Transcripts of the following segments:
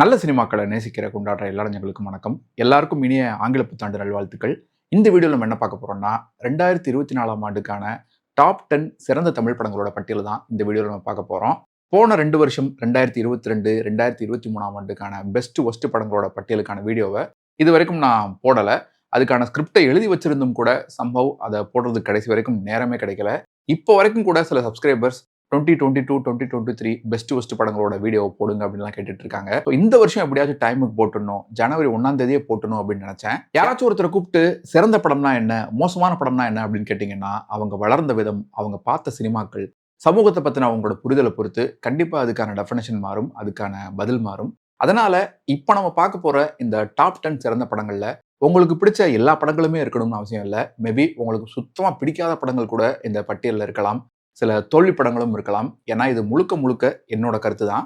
நல்ல சினிமாக்களை நேசிக்கிற கொண்டாடுற எல்லாரஞ்சங்களுக்கும் வணக்கம். எல்லாருக்கும் இனிய ஆங்கில புத்தாண்டு நல்வாழ்த்துக்கள். இந்த வீடியோவில் நம்ம என்ன பார்க்க போகிறோம்னா ரெண்டாயிரத்தி இருபத்தி நாலாம் ஆண்டுக்கான டாப் டென் சிறந்த தமிழ் படங்களோட பட்டியல் தான் இந்த வீடியோவில் நம்ம பார்க்க போகிறோம் போன ரெண்டு வருஷம் ரெண்டாயிரத்தி இருபத்தி ரெண்டு ரெண்டாயிரத்தி இருபத்தி மூணாம் ஆண்டுக்கான பெஸ்ட் ஒஸ்ட் படங்களோட பட்டியலுக்கான வீடியோவை இது வரைக்கும் நான் போடலை. அதுக்கான ஸ்கிரிப்டை எழுதி வச்சிருந்தும் கூட சம்பவ் அதை போடுறதுக்கு கடைசி வரைக்கும் நேரமே கிடைக்கல. இப்போ வரைக்கும் கூட சில subscribers twenty twenty two twenty twenty three best worst படங்களோட வீடியோ போடுங்க அப்படின்லாம் கேட்டுட்டு இருக்காங்க இப்போ இந்த வருஷம் எப்படியாச்சும் டைமுக்கு போட்டுடணும். ஜனவரி ஒன்றாம் தேதியே போட்டணும் அப்படின்னு நினச்சேன். யாராச்சும் ஒருத்தரை கூப்பிட்டு சிறந்த படம்னா என்ன மோசமான படம்னா என்ன அப்படின்னு கேட்டிங்கன்னா அவங்க வளர்ந்த விதம் அவங்க பார்த்த சினிமாக்கள் சமூகத்தை பற்றின அவங்களோட புரிதலை பொறுத்து கண்டிப்பாக அதுக்கான டெஃபினேஷன் மாறும் அதுக்கான பதில் மாறும். அதனால இப்போ நம்ம பார்க்க போகிற இந்த டாப் டென் சிறந்த படங்களில் உங்களுக்கு பிடிச்ச எல்லா படங்களுமே இருக்கணும்னு அவசியம் இல்லை. மேபி உங்களுக்கு சுத்தமாக பிடிக்காத படங்கள் கூட இந்த பட்டியலில் இருக்கலாம். சில தோல்வி படங்களும் இருக்கலாம். ஏன்னா இது முழுக்க முழுக்க என்னோட கருத்து தான்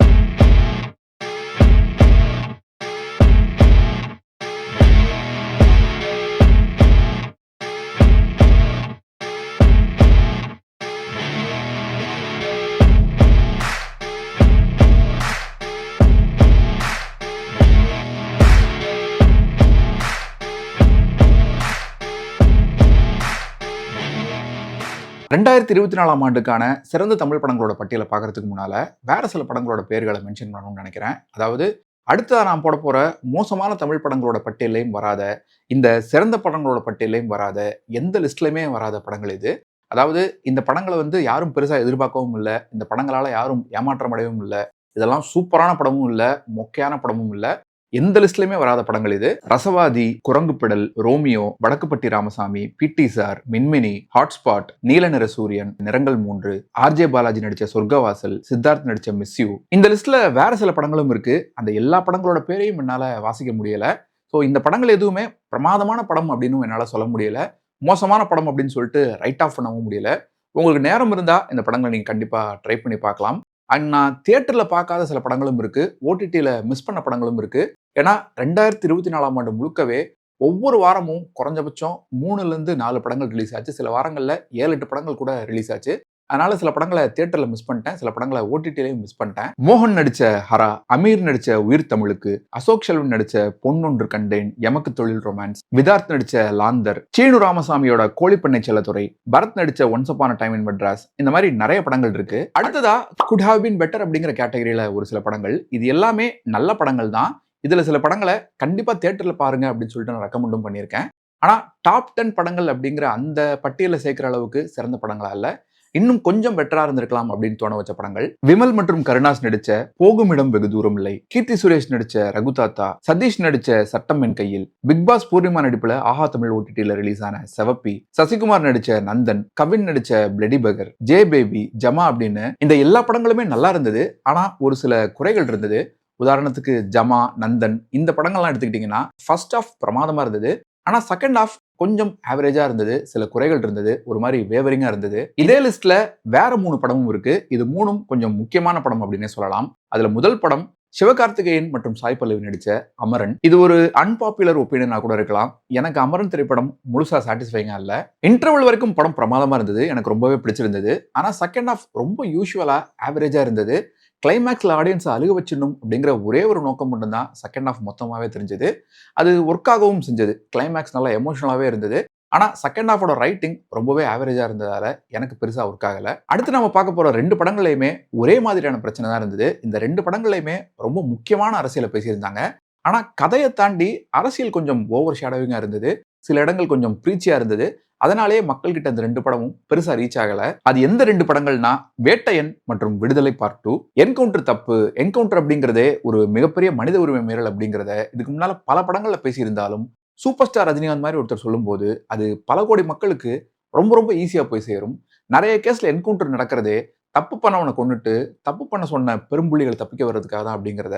ரெண்டாயிரத்தி இருபத்தி நாலாம் ஆண்டுக்கான சிறந்த தமிழ் படங்களோட பட்டியலை பார்க்கறதுக்கு முன்னால வேற சில படங்களோட பேர்களை மென்ஷன் பண்ணணும்னு நினைக்கிறேன். அதாவது அடுத்ததாக நான் போட போகிற மோசமான தமிழ் படங்களோட பட்டியலையும் வராத இந்த சிறந்த படங்களோட பட்டியலையும் வராத எந்த லிஸ்ட்லையுமே வராத படங்கள் இது. அதாவது இந்த படங்களை வந்து யாரும் பெருசாக எதிர்பார்க்கவும் இல்லை இந்த படங்களால் யாரும் ஏமாற்றம் அடையவும் இல்லை இதெல்லாம் சூப்பரான படமும் இல்லை மொக்கையான படமும் இல்லை. எந்த லிஸ்ட்லயுமே வராத படங்கள் இது. Rasavathi Kurangu Pedal Romeo Vadakkupatti Ramasamy PT sir Minmini hotspot Neela Nira சூரியன் நிறங்கள் மூன்று ஆர்ஜே பாலாஜி நடிச்ச சொர்க்கவாசல் சித்தார்த் நடிச்ச மிஸ்யூ இந்த லிஸ்ட்ல வேற சில படங்களும் இருக்கு. அந்த எல்லா படங்களோட பேரையும் என்னால வாசிக்க முடியல. ஸோ இந்த படங்கள் எதுவுமே பிரமாதமான படம் அப்படின்னு என்னால் சொல்ல முடியல. மோசமான படம் அப்படின்னு சொல்லிட்டு ரைட் ஆஃப் பண்ணவும் முடியல. உங்களுக்கு நேரம் இருந்தால் இந்த படங்களை நீங்கள் கண்டிப்பாக ட்ரை பண்ணி பார்க்கலாம். அண்ட் நான் தியேட்டரில் பார்க்காத சில படங்களும் இருக்குது ஓடிடியில் மிஸ் பண்ண படங்களும் இருக்குது ஏன்னா ரெண்டாயிரத்தி இருபத்தி நாலாம் ஆண்டு முழுக்கவே ஒவ்வொரு வாரமும் குறைஞ்சபட்சம் மூணுலேருந்து நாலு படங்கள் ரிலீஸ் ஆச்சு. சில வாரங்களில் ஏழு எட்டு படங்கள் கூட ரிலீஸ் ஆச்சு. அதனால சில படங்களை தியேட்டர்ல மிஸ் பண்ணிட்டேன். சில படங்களை ஓடிடிலையும் மிஸ் பண்ணிட்டேன். மோகன் நடிச்ச ஹரா அமீர் நடிச்ச உயிர் தமிழுக்கு அசோக் செல்வன் நடிச்ச பொன்னொன்று கண்டேன் எமக்கு தொழில் ரொமான்ஸ் விதார்த் நடிச்ச லாந்தர் சீனு ராமசாமியோட கோழிப்பண்ணை செல்லத்துறை பரத் நடிச்ச once upon a time in Madras இந்த மாதிரி நிறைய படங்கள் இருக்கு. அடுத்ததா குட் ஹாவ் பீன் பெட்டர் அப்படிங்கிற கேட்டகரியில ஒரு சில படங்கள். இது எல்லாமே நல்ல படங்கள் தான். இதுல சில படங்களை கண்டிப்பா தியேட்டர்ல பாருங்க அப்படின்னு சொல்லிட்டு நான் ரெக்கமெண்டும் பண்ணியிருக்கேன். ஆனா டாப் டென் படங்கள் அப்படிங்கிற அந்த பட்டியலில் சேர்க்கிற அளவுக்கு சிறந்த படங்களா இல்லை. இன்னும் கொஞ்சம் பெட்டரா இருந்திருக்கலாம் அப்படின்னு தோண வச்ச படங்கள். விமல் மற்றும் கருணாஸ் நடிச்ச போகும் இடம் வெகு தூரம் இல்லை. கீர்த்தி சுரேஷ் நடிச்ச ரகுதாத்தா சதீஷ் நடிச்ச சட்டம் என் கையில் பிக் பாஸ் பூர்ணிமா நடிப்புல ஆஹா தமிழ் ஓடிடியில ரிலீஸ் ஆன செவப்பி சசிகுமார் நடிச்ச நந்தன் கவின் நடிச்ச bloody beggar J baby Jama அப்படின்னு இந்த எல்லா படங்களுமே நல்லா இருந்தது. ஆனா ஒரு சில குறைகள் இருந்தது. உதாரணத்துக்கு ஜமா நந்தன் இந்த படங்கள்லாம் எடுத்துக்கிட்டிங்கன்னா ஃபர்ஸ்ட் ஆஃப் பிரமாதமா இருந்தது. ஆனா செகண்ட் ஆஃப் கொஞ்சம் ஆவரேஜா இருந்தது சில குறைகள் இருந்தது ஒரு மாதிரி வேவரிங்கா இருந்தது. இதே லிஸ்ட்ல வேற மூணு படமும் இருக்கு. இது மூணும் கொஞ்சம் முக்கியமான படம் அப்படின்னே சொல்லலாம். அதுல முதல் படம் சிவகார்த்திகேயன் மற்றும் சாய் பல்லவி நடித்த அமரன். இது ஒரு அன்பாப்புலர் ஒப்பீனியனாக கூட இருக்கலாம். எனக்கு அமரன் திரைப்படம் முழுசா சாட்டிஸ்ஃபைங்காக இல்லை. இன்டர்வல் வரைக்கும் படம் பிரமாதமாக இருந்தது. எனக்கு ரொம்பவே பிடிச்சிருந்தது. ஆனால் செகண்ட் ஆஃப் ரொம்ப யூஸ்வலாக ஆவரேஜாக இருந்தது. கிளைமேக்ஸில் ஆடியன்ஸை அழுக வச்சிடணும் அப்படிங்கிற ஒரே ஒரு நோக்கம் மட்டும்தான் செகண்ட் ஆஃப் மொத்தமாகவே தெரிஞ்சது. அது ஒர்க் ஆகவும் செஞ்சது. கிளைமேக்ஸ் நல்லா எமோஷனலாகவே இருந்தது. ஆனால் செகண்ட் ஆஃபோட ரைட்டிங் ரொம்பவே ஆவரேஜாக இருந்ததால் எனக்கு பெருசாக ஒர்க் ஆகலை. அடுத்து நம்ம பார்க்க போகிற ரெண்டு படங்களையுமே ஒரே மாதிரியான பிரச்சனை தான் இருந்தது. இந்த ரெண்டு படங்களையுமே ரொம்ப முக்கியமான அரசியலை பேசியிருந்தாங்க. ஆனால் கதையை தாண்டி அரசியல் கொஞ்சம் ஓவர் ஷேடோவிங்காக இருந்தது. சில இடங்கள் கொஞ்சம் ப்ரீச்சியாக இருந்தது. அதனாலேயே மக்கள் கிட்ட இந்த ரெண்டு படமும் பெருசா ரீச் ஆகல. அது எந்த ரெண்டு படங்கள்னா வேட்டையன் மற்றும் விடுதலை பார்ட் டூ என்கவுண்டர் தப்பு. என்கவுண்டர் அப்படிங்கிறதே ஒரு மிகப்பெரிய மனித உரிமை மீறல் அப்படிங்கிறத இதுக்கு முன்னால பல படங்கள்ல பேசியிருந்தாலும் சூப்பர் ஸ்டார் ரஜினிகாந்த் மாதிரி ஒருத்தர் சொல்லும்போது அது பல கோடி மக்களுக்கு ரொம்ப ரொம்ப ஈஸியா போய் சேரும். நிறைய கேஸ்ல என்கவுண்டர் நடக்கிறதே தப்பு பண்ணவனை கொண்டுட்டு தப்பு பண்ண சொன்ன பெரும்புள்ளிகள் தப்பிக்க வர்றதுக்காக தான் அப்படிங்கிறத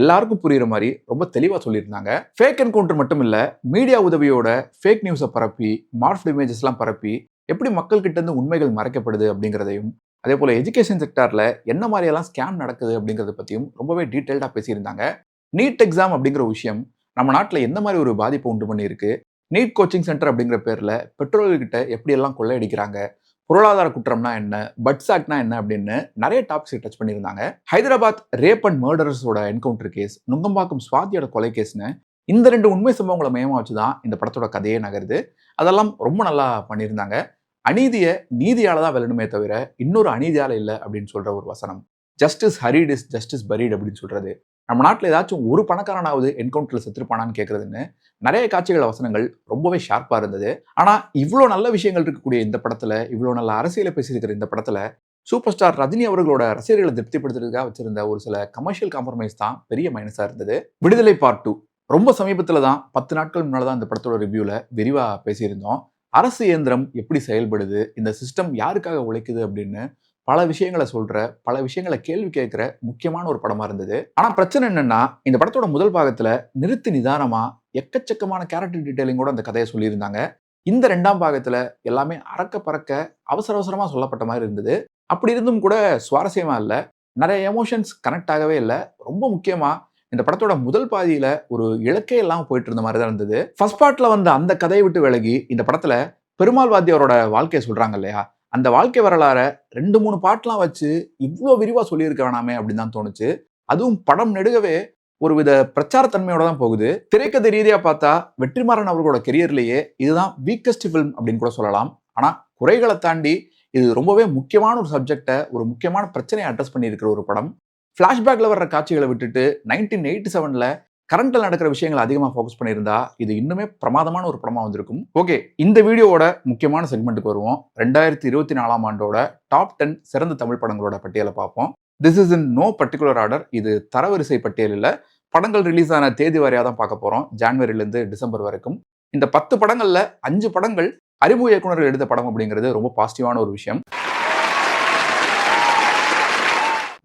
எல்லாருக்கும் புரியுற மாதிரி ரொம்ப தெளிவாக சொல்லியிருந்தாங்க. ஃபேக் என்கவுண்டர் மட்டும் இல்லை மீடியா உதவியோட ஃபேக் நியூஸை பரப்பி மார்ஃப்ட் இமேஜஸ்லாம் பரப்பி எப்படி மக்கள்கிட்ட இருந்து உண்மைகள் மறைக்கப்படுது அப்படிங்கிறதையும் அதே போல் எஜுகேஷன் செக்டாரில் என்ன மாதிரியெல்லாம் ஸ்கேம் நடக்குது அப்படிங்கிறத பற்றியும் ரொம்பவே டீட்டெயில்டாக பேசியிருந்தாங்க. நீட் எக்ஸாம் அப்படிங்கிற விஷயம் நம்ம நாட்டில் எந்த மாதிரி ஒரு பாதிப்பை உண்டு பண்ணியிருக்கு? நீட் கோச்சிங் சென்டர் அப்படிங்கிற பேரில் பெட்ரோல்கிட்ட எப்படியெல்லாம் கொள்ளையடிக்கிறாங்க? பொருளாதார குற்றம்னா என்ன? பட்ஸ் ஆக்ட்னா என்ன அப்படின்னு நிறைய டாபிக்ஸ் டச் பண்ணியிருந்தாங்க. ஹைதராபாத் ரேப் அண்ட் மர்டர்ஸோட என்கவுண்டர் கேஸ் நுங்கம்பாக்கம் சுவாதியோட கொலை கேஸ்னு இந்த ரெண்டு உண்மை சம்பவங்களை மையமாக வச்சு தான் இந்த படத்தோட கதையே நகருது. அதெல்லாம் ரொம்ப நல்லா பண்ணியிருந்தாங்க. அநீதியை நீதியால் தான் வெல்லணுமே தவிர இன்னொரு அநீதியால் இல்லை அப்படின்னு சொல்கிற ஒரு வசனம். Justice hurried is justice buried அப்படின்னு சொல்கிறது நம்ம நாட்டில் ஏதாச்சும் ஒரு பணக்காரனாவது என்கவுண்டரில் செத்துருப்பானான்னு கேட்குறதுன்னு நிறைய காட்சிகள் வசனங்கள் ரொம்பவே ஷார்ப்பாக இருந்தது. ஆனால் இவ்வளோ நல்ல விஷயங்கள் இருக்கக்கூடிய இந்த படத்தில் இவ்வளோ நல்ல அரசியலை பேசியிருக்கிற இந்த படத்தில் சூப்பர் ஸ்டார் ரஜினி அவர்களோட ரசிகர்களை திருப்திப்படுத்துறதுக்காக வச்சிருந்த ஒரு சில கமர்ஷியல் காம்ப்ரமைஸ் தான் பெரிய மைனஸாக இருந்தது. விடுதலை பார்ட் டூ ரொம்ப சமீபத்தில் தான் பத்து நாட்கள் முன்னால் தான் இந்த படத்தோட ரிவ்யூவில் விரிவாக பேசியிருந்தோம். அரசு இயந்திரம் எப்படி செயல்படுது இந்த சிஸ்டம் யாருக்காக உழைக்குது அப்படின்னு பல விஷயங்களை சொல்கிற பல விஷயங்களை கேள்வி கேட்குற முக்கியமான ஒரு படமாக இருந்தது. ஆனால் பிரச்சனை என்னென்னா இந்த படத்தோட முதல் பாகத்தில் நிறுத்தி நிதானமாக எக்கச்சக்கமான கேரக்டர் டீடைலிங்கோட அந்த கதையை சொல்லியிருந்தாங்க. இந்த ரெண்டாம் பாகத்தில் எல்லாமே அறக்க பறக்க அவசர அவசரமாக சொல்லப்பட்ட மாதிரி இருந்தது. அப்படி இருந்தும் கூட சுவாரஸ்யமாக இல்லை. நிறைய எமோஷன்ஸ் கனெக்ட் ஆகவே இல்லை. ரொம்ப முக்கியமாக இந்த படத்தோட முதல் பாதியில் ஒரு இலக்கே எல்லாம் போயிட்டு இருந்த மாதிரி தான் இருந்தது ஃபர்ஸ்ட் பார்ட்டில் வந்த அந்த கதையை விட்டு விலகி இந்த படத்தில் பெருமாள் வாத்தியாரோட வாழ்க்கையை சொல்கிறாங்க இல்லையா? அந்த வாழ்க்கை வரலாறை ரெண்டு மூணு பாட்டெலாம் வச்சு இவ்வளோ விரிவாக சொல்லியிருக்க வேணாமே அப்படின்னு தான் தோணுச்சு. அதுவும் படம் நெடுகவே ஒரு வித பிரச்சாரத்தன்மையோட தான் போகுது. திரைக்கதை ரீதியாக பார்த்தா வெற்றிமாறன் அவர்களோட கெரியர்லேயே இதுதான் வீக்கஸ்ட் ஃபில்ம் அப்படின்னு கூட சொல்லலாம். ஆனால் குறைகளை தாண்டி இது ரொம்பவே முக்கியமான ஒரு சப்ஜெக்டை ஒரு முக்கியமான பிரச்சனையை அட்ரஸ் பண்ணியிருக்கிற ஒரு படம். ஃப்ளாஷ்பேக்கில் வர்ற காட்சிகளை விட்டுட்டு நைன்டீன் எயிட்டி செவனில் கரண்ட்டில் நடக்கிற விஷயங்களை அதிகமாக ஃபோக்கஸ் பண்ணியிருந்தா இது இன்னுமே பிரமாதமான ஒரு படமாக வந்திருக்கும். ஓகே இந்த வீடியோவோட முக்கியமான செக்மெண்ட்டுக்கு வருவோம். ரெண்டாயிரத்தி இருபத்தி நாலாம் ஆண்டோட டாப் டென் சிறந்த தமிழ் படங்களோட பட்டியலை பார்ப்போம். This is in no particular order இது தரவரிசை பட்டியலில் படங்கள் ரிலீஸ் ஆன தேதி வாரியாக தான் பார்க்க போகிறோம் ஜான்வரியிலேருந்து டிசம்பர் வரைக்கும். இந்த பத்து படங்களில் அஞ்சு படங்கள் அறிமுக இயக்குநர்கள் எடுத்த படம் அப்படிங்கிறது ரொம்ப பாசிட்டிவான ஒரு விஷயம்.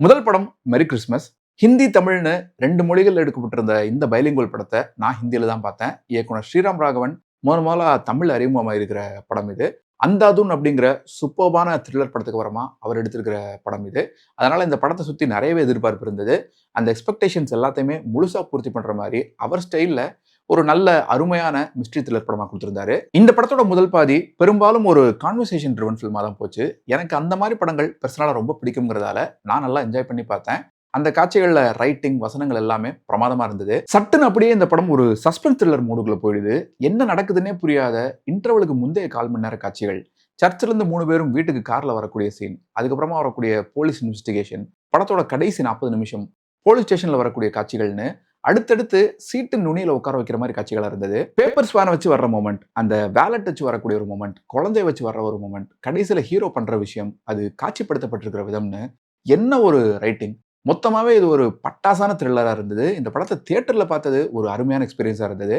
முதல் படம் மெரி கிறிஸ்மஸ் ஹிந்தி தமிழ்னு ரெண்டு மொழிகள் எடுக்கப்பட்டிருந்த இந்த பைலிங்குவல் படத்தை நான் ஹிந்தியில் தான் பார்த்தேன். இயக்குனர் ஸ்ரீராம் ராகவன் முதல் முதலாக தமிழ் அறிமுகமாக இருக்கிற படம் இது. அந்தாதுன் அப்படிங்கிற சூப்பர்பான த்ரில்லர் படத்துக்கு வரமா அவர் எடுத்திருக்கிற படம் இது. அதனால் இந்த படத்தை சுற்றி நிறையவே எதிர்பார்ப்பு இருந்தது. அந்த எக்ஸ்பெக்டேஷன்ஸ் எல்லாத்தையுமே முழுசாக பூர்த்தி பண்ணுற மாதிரி அவர் ஸ்டைலில் ஒரு நல்ல அருமையான மிஸ்ட்ரி த்ரில்லர் படமாக கொடுத்துருந்தாரு. இந்த படத்தோட முதல் பாதி பெரும்பாலும் ஒரு கான்வர்சேஷன் ட்ரிவன் ஃபில்மாக தான் போச்சு. எனக்கு அந்த மாதிரி படங்கள் பர்சனலாக ரொம்ப பிடிக்குங்கிறதால நான் நல்லா என்ஜாய் பண்ணி பார்த்தேன். அந்த காட்சிகளில் ரைட்டிங் வசனங்கள் எல்லாமே பிரமாதமாக இருந்தது. சட்டுன்னு அப்படியே இந்த படம் ஒரு சஸ்பென்ஸ் த்ரில்லர் மூடுக்குள்ள போயிடுது. என்ன நடக்குதுன்னே புரியாத இன்டர்வலுக்கு முந்தைய கால் மணி நேர காட்சிகள். சர்ச்சிலிருந்து மூணு பேரும் வீட்டுக்கு காரில் வரக்கூடிய சீன் அதுக்கப்புறமா வரக்கூடிய போலீஸ் இன்வெஸ்டிகேஷன் படத்தோட கடைசி நாற்பது நிமிஷம் போலீஸ் ஸ்டேஷனில் வரக்கூடிய காட்சிகள்னு அடுத்தடுத்து சீட்டு நுனியில் உட்கார வைக்கிற மாதிரி காட்சிகளாக இருந்தது. பேப்பர் வேனை வச்சு வர்ற மூமெண்ட் அந்த வேலட் வச்சு வரக்கூடிய ஒரு மூமெண்ட் குழந்தைய வச்சு வர்ற ஒரு மூமெண்ட் கடைசியில் ஹீரோ பண்ணுற விஷயம் அது காட்சிப்படுத்தப்பட்டிருக்கிற விதம்னு என்ன ஒரு ரைட்டிங் மொத்தமாகவே இது ஒரு பட்டாசான த்ரில்லராக இருந்தது. இந்த படத்தை தியேட்டரில் பார்த்தது ஒரு அருமையான எக்ஸ்பீரியன்ஸாக இருந்தது.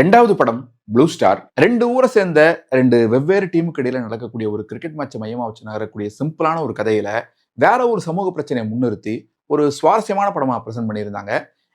ரெண்டாவது படம் ப்ளூ ஸ்டார் ரெண்டு ஊரை சேர்ந்த ரெண்டு வெவ்வேறு டீமுக்கு இடையில நடக்கக்கூடிய ஒரு கிரிக்கெட் மேட்சை மையமாக வச்சு நகரக்கூடிய சிம்பிளான ஒரு கதையில வேற ஒரு சமூக பிரச்சனையை முன்னிறுத்தி ஒரு சுவாரஸ்யமான படமாக ப்ரெசென்ட் பண்ணியிருந்தாங்க.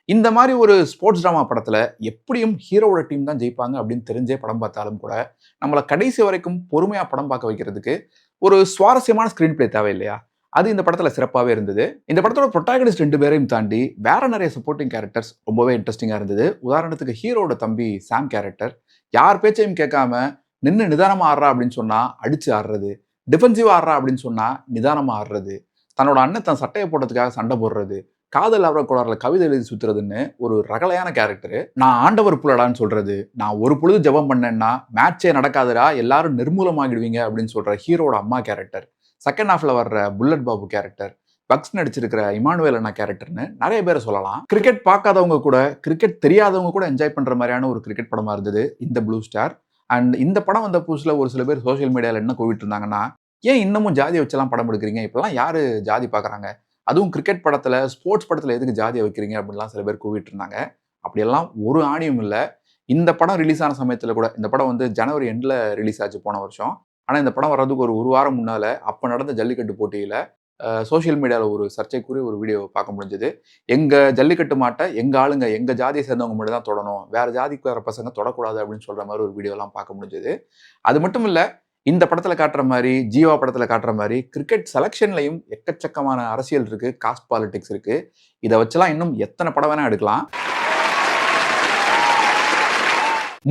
இந்த மாதிரி ஒரு ஸ்போர்ட்ஸ் ட்ராமா படத்தில் எப்படியும் ஹீரோவோட டீம் தான் ஜெயிப்பாங்க அப்படின்னு தெரிஞ்சே படம் பார்த்தாலும் கூட நம்மளை கடைசி வரைக்கும் பொறுமையாக படம் பார்க்க வைக்கிறதுக்கு ஒரு சுவாரஸ்யமான ஸ்க்ரீன் பிளே தேவை இல்லையா அது இந்த படத்தில் சிறப்பாகவே இருந்தது. இந்த படத்தோட ப்ரொட்டாகனிஸ்ட் ரெண்டு பேரையும் தாண்டி வேற நிறைய சப்போர்ட்டிங் கேரக்டர்ஸ் ரொம்பவே இன்ட்ரெஸ்டிங்காக இருந்தது. உதாரணத்துக்கு ஹீரோட தம்பி சாம் கேரக்டர் யார் பேச்சையும் கேட்காம நின்று நிதானமாக ஆடுறா அப்படின்னு சொன்னால் அடிச்சு ஆடுறது. டிஃபென்சிவாக ஆடுறா அப்படின்னு சொன்னால் நிதானமாக ஆடுறது. தன்னோட அண்ணன் தன் சட்டையை போட்டதுக்காக சண்டை போடுறது. காதல் அவர கோளாறுல கவிதை எழுதி சுத்துறதுன்னு ஒரு ரகலையான கேரக்டரு நான் ஆண்டவர் புலடான்னு சொல்றது. நான் ஒரு பொழுது ஜெபம் பண்ணேன்னா மேட்சே நடக்காதுடா எல்லாரும் நிர்மூலமாகிடுவீங்க அப்படின்னு சொல்ற ஹீரோட அம்மா கேரக்டர் செகண்ட் ஹாஃப்ல வர்ற புல்லட் பாபு கேரக்டர் பக்ஸ் நடிச்சிருக்கிற இமானுவேல் அண்ணா கேரக்டர்னு நிறைய பேரை சொல்லலாம். கிரிக்கெட் பார்க்காதவங்க கூட கிரிக்கெட் தெரியாதவங்க கூட என்ஜாய் பண்ற மாதிரியான ஒரு கிரிக்கெட் படமா இருந்தது இந்த ப்ளூ ஸ்டார் அண்ட் இந்த படம் வந்த புதுசுல ஒரு சில பேர் சோஷியல் மீடியாவில் என்ன கோவிட்டு இருந்தாங்கன்னா ஏன் இன்னமும் ஜாதியை வச்செல்லாம் படம் எடுக்கிறீங்க? இப்பெல்லாம் யாரு ஜாதி பார்க்குறாங்க? அதுவும் கிரிக்கெட் படத்தில் ஸ்போர்ட்ஸ் படத்தில் எதுக்கு ஜாதியை வைக்கிறீங்க அப்படின்லாம் சில பேர் கூவிட்டு இருந்தாங்க அப்படியெல்லாம் ஒரு ஆணியும் இல்லை. இந்த படம் ரிலீஸ் ஆன சமயத்தில் கூட இந்த படம் வந்து ஜனவரி எண்டில் ரிலீஸ் ஆச்சு போன வருஷம். ஆனால் இந்த படம் வர்றதுக்கு ஒரு ஒரு வாரம் முன்னால் அப்போ நடந்த ஜல்லிக்கட்டு போட்டியில் சோஷியல் மீடியாவில் ஒரு சர்ச்சைக்குரிய ஒரு வீடியோ பார்க்க முடிஞ்சது. எங்கள் ஜல்லிக்கட்டு மாட்டை எங்கள் ஆளுங்க எங்கள் ஜாதியை சேர்ந்தவங்க மட்டும் தான் தொடணும். வேறு ஜாதிக்கு வர பசங்க தொடக்கூடாது அப்படின்னு சொல்கிற மாதிரி ஒரு வீடியோலாம் பார்க்க முடிஞ்சது. அது மட்டும் இல்லை இந்த படத்தில் காட்டுற மாதிரி ஜீவா படத்தில் காட்டுற மாதிரி கிரிக்கெட் செலெக்ஷன்லையும் எக்கச்சக்கமான அரசியல் இருக்குது காஸ்ட் பாலிடிக்ஸ் இருக்குது இதை வச்செல்லாம் இன்னும் எத்தனை படம் வேணால் எடுக்கலாம்.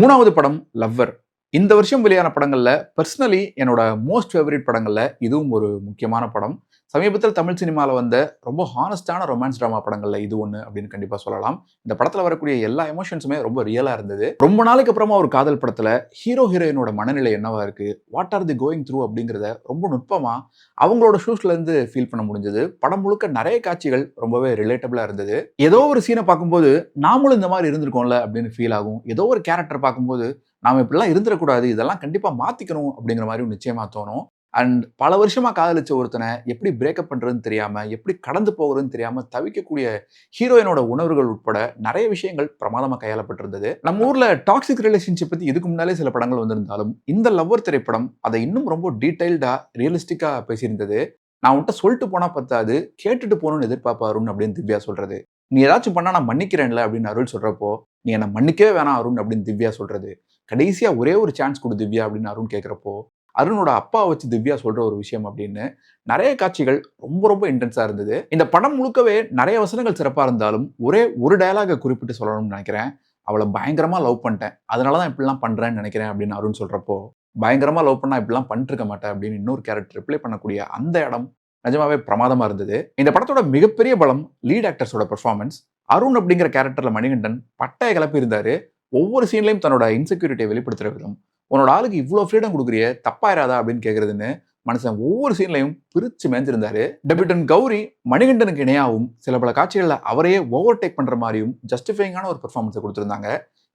மூணாவது படம் லவ்வர் இந்த வருஷம் வெளியான படங்களில் பர்சனலி என்னோட மோஸ்ட் ஃபேவரட் படங்களில் இதுவும் ஒரு முக்கியமான படம். சமீபத்தில் தமிழ் சினிமாவில் வந்த ரொம்ப ஹானஸ்டான ரொமான்ஸ் ட்ராமா படங்களில் இது ஒன்று அப்படின்னு கண்டிப்பாக சொல்லலாம். இந்த படத்தில் வரக்கூடிய எல்லா எமோஷன்ஸுமே ரொம்ப ரியலாக இருந்தது. ரொம்ப நாளைக்கு அப்புறமா ஒரு காதல் படத்தில் ஹீரோ ஹீரோயினோட மனநிலை என்னவா இருக்கு? What are the going through அப்படிங்கிறத ரொம்ப நுட்பமாக அவங்களோட ஷூஸ்லேருந்து ஃபீல் பண்ண முடிஞ்சது. படம் முழுக்க நிறைய காட்சிகள் ரொம்பவே ரிலேட்டபிளாக இருந்தது. ஏதோ ஒரு சீனை பார்க்கும்போது நாமளும் இந்த மாதிரி இருந்திருக்கோம்ல அப்படின்னு ஃபீல் ஆகும். ஏதோ ஒரு கேரக்டர் பார்க்கும்போது நாம் இப்படிலாம் இருந்துடக்கூடாது இதெல்லாம் கண்டிப்பாக மாற்றிக்கணும் அப்படிங்கிற மாதிரி நிச்சயமாக தோணும். அண்ட் பல வருஷமாக காதலிச்ச ஒருத்தனை எப்படி பிரேக்கப் பண்ணுறதுன்னு தெரியாமல் எப்படி கடந்து போகிறதுன்னு தெரியாமல் தவிக்கக்கூடிய ஹீரோயினோட உணர்வுகள் உட்பட நிறைய விஷயங்கள் பிரமாதமாக கையாளப்பட்டிருந்தது. நம்ம ஊரில் டாக்ஸிக் ரிலேஷன்ஷிப் பற்றி இதுக்கு முன்னாலே சில படங்கள் வந்திருந்தாலும் இந்த லவ்வர் திரைப்படம் அதை இன்னும் ரொம்ப டீட்டெயில்டாக ரியலிஸ்டிக்காக பேசியிருந்தது. நான் உன்கிட்ட சொல்லிட்டு போனால் பத்தாது கேட்டுட்டு போகணும்னு எதிர்பார்ப்பா அருண் அப்படின்னு திவ்யா சொல்கிறது நீ ஏதாச்சும் பண்ணால் நான் மன்னிக்கிறேன்ல அப்படின்னு அருள் சொல்கிறப்போ நீ என்னை மன்னிக்கவே வேணாம் அருண் அப்படின்னு திவ்யா சொல்கிறது கடைசியாக ஒரே ஒரு சான்ஸ் கொடு திவ்யா அப்படின்னு அருண் கேட்குறப்போ அருணோட அப்பா வச்சு திவ்யா சொல்ற ஒரு விஷயம் அப்படின்னு நிறைய காட்சிகள் ரொம்ப ரொம்ப இன்டென்ஸா இருந்தது. இந்த படம் முழுக்கவே நிறைய வசனங்கள் சிறப்பா இருந்தாலும் ஒரே ஒரு டயலாக குறிப்பிட்டு சொல்லணும்னு நினைக்கிறேன். அவளை பயங்கரமா லவ் பண்ணிட்டேன். அதனாலதான் இப்படிலாம் பண்றேன்னு நினைக்கிறேன் அப்படின்னு அருண் சொல்றப்போ பயங்கரமாக லவ் பண்ணால் இப்படிலாம் பண்ணிருக்க மாட்டேன் அப்படின்னு இன்னொரு கேரக்டர் ரிப்ளை பண்ணக்கூடிய அந்த இடம் நிஜமாவே பிரமாதமாக இருந்தது. இந்த படத்தோட மிகப்பெரிய பலம் லீட் ஆக்டர்ஸோட பெர்ஃபார்மன்ஸ் அருண் அப்படிங்கிற கேரக்டரில் மணிகண்டன் பட்டைய கிளப்பி இருந்தார் ஒவ்வொரு சீன்லையும் தன்னோட இன்செக்யூரிட்டியை வெளிப்படுத்துகிற விதம். உன்னோட ஆளுக்கு இவ்வளோ ஃப்ரீடம் கொடுக்குறிய தப்பாயிராதா அப்படின்னு கேட்குறதுன்னு மனுஷன் ஒவ்வொரு சீன்லையும் பிரித்து மேய்ந்திருந்தாரு டெபியூட்டன் கௌரி மணிகண்டனுக்கு இணையாகவும் சில பல காட்சிகளில் அவரையே ஓவர் டேக் பண்ணுற மாதிரியும் ஜஸ்டிஃபைங்கான ஒரு பெர்ஃபார்மன்ஸை கொடுத்துருந்தாங்க.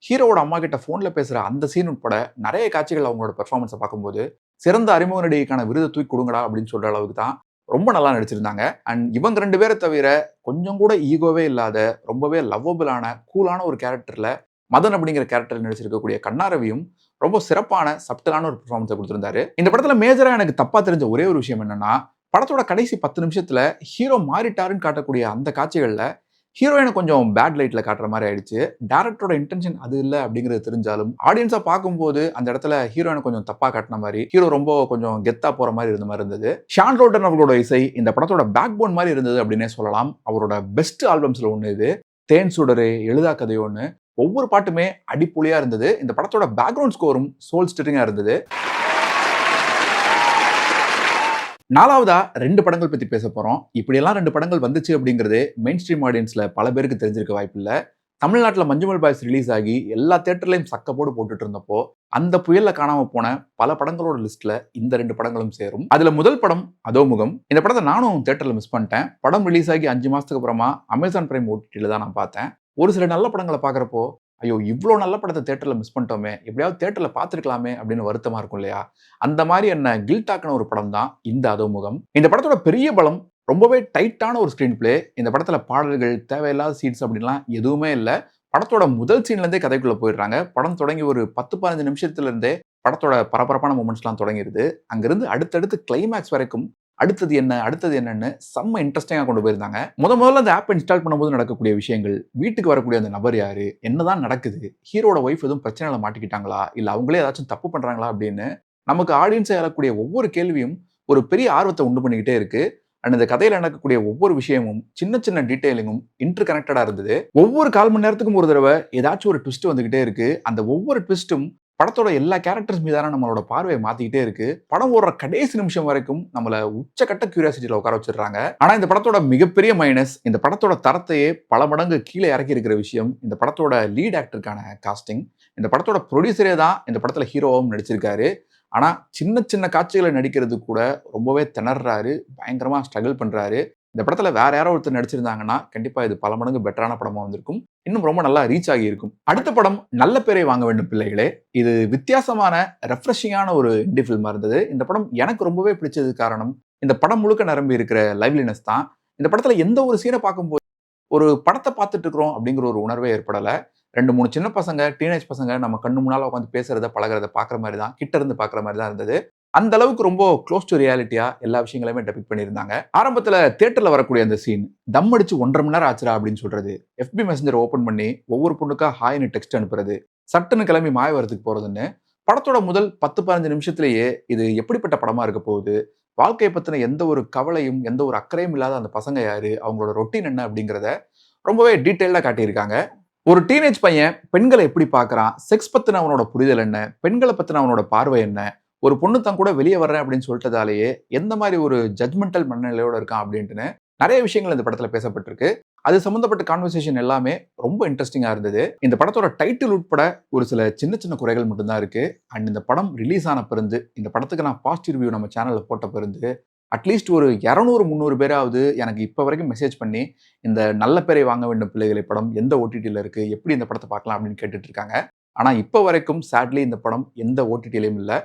ஹீரோவோட அம்மா கிட்ட ஃபோனில் பேசுகிற அந்த சீன் உட்பட நிறைய காட்சிகள் அவங்களோட பெர்ஃபார்மன்ஸை பார்க்கும்போது சிறந்த அறிமுக நடிகைக்கான விருதை தூக்கி கொடுங்கடா அப்படின்னு சொல்கிற அளவுக்கு தான் ரொம்ப நல்லா நடிச்சிருந்தாங்க. அண்ட் இவங்க ரெண்டு பேரை தவிர கொஞ்சம் கூட ஈகோவே இல்லாத ரொம்பவே லவ்வபிளான கூலான ஒரு கேரக்டரில் மதன் அப்படிங்கிற கேரக்டர் நடிச்சிருக்கக்கூடிய கண்ணாரவியும் ரொம்ப சிறப்பான சப்டலான ஒரு பர்ஃபார்மன்ஸை கொடுத்துருந்தாரு. இந்த படத்துல மேஜரா எனக்கு தப்பா தெரிஞ்ச ஒரே ஒரு விஷயம் என்னன்னா படத்தோட கடைசி பத்து நிமிஷத்துல ஹீரோ மாறிட்டாருன்னு காட்டக்கூடிய அந்த காட்சிகளில் ஹீரோயினை கொஞ்சம் பேட் லைட்ல காட்டுற மாதிரி ஆயிடுச்சு. டேரக்டரோட இன்டென்ஷன் அது இல்லை அப்படிங்கிறது தெரிஞ்சாலும் ஆடியன்ஸா பார்க்கும்போது அந்த இடத்துல ஹீரோயினை கொஞ்சம் தப்பா காட்டின மாதிரி ஹீரோ ரொம்ப கொஞ்சம் கெத்தா போற மாதிரி இருந்த மாதிரி இருந்தது. ஷான் ரோட்டன் அவர்களோட இசை இந்த படத்தோட பேக் போன் மாதிரி இருந்தது அப்படின்னே சொல்லலாம். அவரோட பெஸ்ட் ஆல்பம்ஸ்ல ஒன்று இது. தேன் சுடரு எழுதா கதை ஒன்று ஒவ்வொரு பாட்டுமே அடிப்பொலியா இருந்தது. இந்த படத்தோட பேக்ரவுண்ட் ஸ்கோரும் சோல் ஸ்டிரிங்கா இருந்தது. நாலாவதா ரெண்டு படங்கள் பத்தி பேச போறோம். இப்படியெல்லாம் ரெண்டு படங்கள் வந்துச்சு அப்படிங்கிறது மெயின் ஸ்ட்ரீம் ஆடியன்ஸ்ல பல பேருக்கு தெரிஞ்சிருக்க வாய்ப்பு இல்லை. தமிழ்நாட்டில் மஞ்சுமல் பாய்ஸ் ரிலீஸ் ஆகி எல்லா தேட்டர்லையும் சக்கப்போடு போட்டுட்டு இருந்தப்போ அந்த புயல்ல காணாம போன பல படங்களோட லிஸ்ட்ல இந்த ரெண்டு படங்களும் சேரும். அதுல முதல் படம் அதோமுகம். இந்த படத்தை நானும் தேட்டர்ல மிஸ் பண்ணிட்டேன். படம் ரிலீஸ் ஆகி அஞ்சு மாசத்துக்கு அப்புறமா அமேசான் பிரைம் ஓடிடியில தான் நான் பார்த்தேன். ஒரு சில நல்ல படங்களை பார்க்குறப்போ ஐயோ இவ்வளோ நல்ல படத்தை தேட்டரில் மிஸ் பண்ணிட்டோமே எப்படியாவது தேட்டரில் பார்த்துருக்கலாமே அப்படின்னு வருத்தமாக இருக்கும் இல்லையா? அந்த மாதிரி என்ன கில்டாக்குன ஒரு படம் தான் இந்த அதோமுகம் இந்த படத்தோட பெரிய பலம் ரொம்பவே டைட்டான ஒரு ஸ்க்ரீன் பிளே இந்த படத்தில் பாடல்கள் தேவையில்லாத சீட்ஸ் அப்படின்லாம் எதுவுமே இல்லை. படத்தோட முதல் சீன்லேருந்தே கதைக்குள்ளே போயிடுறாங்க. படம் தொடங்கி ஒரு பத்து பதினஞ்சு நிமிஷத்துலேருந்தே படத்தோட பரபரப்பான மூமெண்ட்ஸ்லாம் தொடங்கிடுது அங்கேருந்து அடுத்தடுத்து கிளைமேக்ஸ் வரைக்கும் அடுத்தது என்ன அடுத்தது என்னன்னு செம்ம இன்ட்ரெஸ்டிங்காக கொண்டு போயிருந்தாங்க. முத முதல்ல அந்த ஆப் இன்ஸ்டால் பண்ணும்போது நடக்கக்கூடிய விஷயங்கள் வீட்டுக்கு வரக்கூடிய அந்த நபர் யாரு என்னதான் நடக்குது ஹீரோட ஒய்ஃப் எதுவும் பிரச்சனையில மாட்டிக்கிட்டாங்களா இல்லை அவங்களே ஏதாச்சும் தப்பு பண்ணுறாங்களா அப்படின்னு நமக்கு ஆடியன்ஸை எழக்கூடிய ஒவ்வொரு கேள்வியும் ஒரு பெரிய ஆர்வத்தை உண்டு பண்ணிக்கிட்டே இருக்கு. அண்ட் இந்த கதையில் நடக்கக்கூடிய ஒவ்வொரு விஷயமும் சின்ன சின்ன டீட்டெயிலிங்கும் இன்டர் கனெக்டடாக இருந்தது. ஒவ்வொரு கால் மணி நேரத்துக்கும் ஒரு தடவை ஏதாச்சும் ஒரு ட்விஸ்ட் வந்துகிட்டே இருக்கு. அந்த ஒவ்வொரு ட்விஸ்ட்டும் படத்தோட எல்லா கேரக்டர்ஸ் மீதான நம்மளோட பார்வையை மாத்திக்கிட்டே இருக்கு. படம் ஓடுற கடைசி நிமிஷம் வரைக்கும் நம்மள உச்சக்கட்ட கியூரியாசிட்டியில உட்கார வச்சிடுறாங்க. ஆனா இந்த படத்தோட மிகப்பெரிய மைனஸ் இந்த படத்தோட தரத்தையே பல மடங்கு கீழே இறக்கி இருக்கிற விஷயம் இந்த படத்தோட லீட் ஆக்டருக்கான காஸ்டிங் இந்த படத்தோட ப்ரொடியூசரே தான் இந்த படத்துல ஹீரோவும் நடிச்சிருக்காரு. ஆனா சின்ன சின்ன காட்சிகளை நடிக்கிறது கூட ரொம்பவே திணறாரு பயங்கரமா ஸ்ட்ரகிள் பண்றாரு. இந்த படத்துல வேற யாரோ ஒருத்தர் நடிச்சிருந்தாங்கன்னா கண்டிப்பா இது பல மடங்கு பெட்டரான படமா வந்திருக்கும். இன்னும் ரொம்ப நல்லா ரீச் ஆகி இருக்கும் அடுத்த படம் நல்ல பேரை வாங்க வேண்டும் பிள்ளைகளே. இது வித்தியாசமான ரெஃப்ரெஷிங்கான ஒரு இண்டி ஃபில்மா இருந்தது. இந்த படம் எனக்கு ரொம்பவே பிடிச்சது காரணம் இந்த படம் முழுக்க நிரம்பி இருக்கிற லைவ்லினஸ் தான். இந்த படத்துல எந்த ஒரு சீனை பார்க்கும்போது ஒரு படத்தை பார்த்துட்டு இருக்கிறோம் அப்படிங்கிற ஒரு உணர்வே ஏற்படலை. ரெண்டு மூணு சின்ன பசங்க டீனேஜ் பசங்க நம்ம கண்ணு முன்னால் உட்காந்து பேசுறத பழகிறத பார்க்குற மாதிரி தான் கிட்ட இருந்து பார்க்குற மாதிரி தான் இருந்தது. அந்த அளவுக்கு ரொம்ப க்ளோஸ் டு ரியாலிட்டியா எல்லா விஷயங்களையுமே டெபிக் பண்ணியிருந்தாங்க. ஆரம்பத்தில் தேட்டரில் வரக்கூடிய அந்த சீன் தம் அடிச்சு ஒன்றரை மணி நேரம் ஆச்சுரா அப்படின்னு சொல்றது. எஃபி மெசஞ்சர் ஓப்பன் பண்ணி ஒவ்வொரு பொண்ணுக்கா ஹாய்னு டெக்ஸ்ட் அனுப்புறது. சட்டுன்னு கிளம்பி மாயவரத்துக்கு போறதுன்னு படத்தோட முதல் பத்து பதினஞ்சு நிமிஷத்துலயே இது எப்படிப்பட்ட படமா இருக்க போகுது? வாழ்க்கையை பற்றின எந்த ஒரு கவலையும் எந்த ஒரு அக்கறையும் இல்லாத அந்த பசங்க யாரு? அவங்களோட ரொட்டீன் என்ன அப்படிங்கிறத ரொம்பவே டீட்டெயிலாக காட்டியிருக்காங்க. ஒரு டீனேஜ் பையன் பெண்களை எப்படி பார்க்குறான்? செக்ஸ் பற்றின அவனோட புரிதல் என்ன? பெண்களை பற்றின அவனோட பார்வை என்ன? ஒரு பொண்ணு தான் கூட வெளியே வர்றேன் அப்படின்னு சொல்லிட்டதாலேயே எந்த மாதிரி ஒரு ஜட்மெண்டல் மனநிலையோடு இருக்கான் அப்படின்ட்டுன்னு நிறைய விஷயங்கள் இந்த படத்தில் பேசப்பட்டிருக்கு. அது சம்மந்தப்பட்ட கான்வர்சேஷன் எல்லாமே ரொம்ப இன்ட்ரெஸ்டிங்காக இருந்தது. இந்த படத்தோட டைட்டில் உட்பட ஒரு சில சின்ன சின்ன குறைகள் மட்டும்தான் இருக்குது அண்ட் இந்த படம் ரிலீஸ் ஆன பிறந்து இந்த படத்துக்கு நான் பாசிட்டிவ் ரிவ்யூ நம்ம சேனலில் போட்ட பிறந்து அட்லீஸ்ட் ஒரு இரநூறு முந்நூறு பேராவது எனக்கு இப்போ வரைக்கும் மெசேஜ் பண்ணி இந்த நல்ல பேரை வாங்க வேண்டும் பிள்ளைகளை படம் எந்த ஓடிடியில் இருக்குது எப்படி இந்த படத்தை பார்க்கலாம் அப்படின்னு கேட்டுட்ருக்காங்க ஆனால் இப்போ வரைக்கும் சேட்லி இந்த படம் எந்த ஓடிடியிலையும் இல்லை.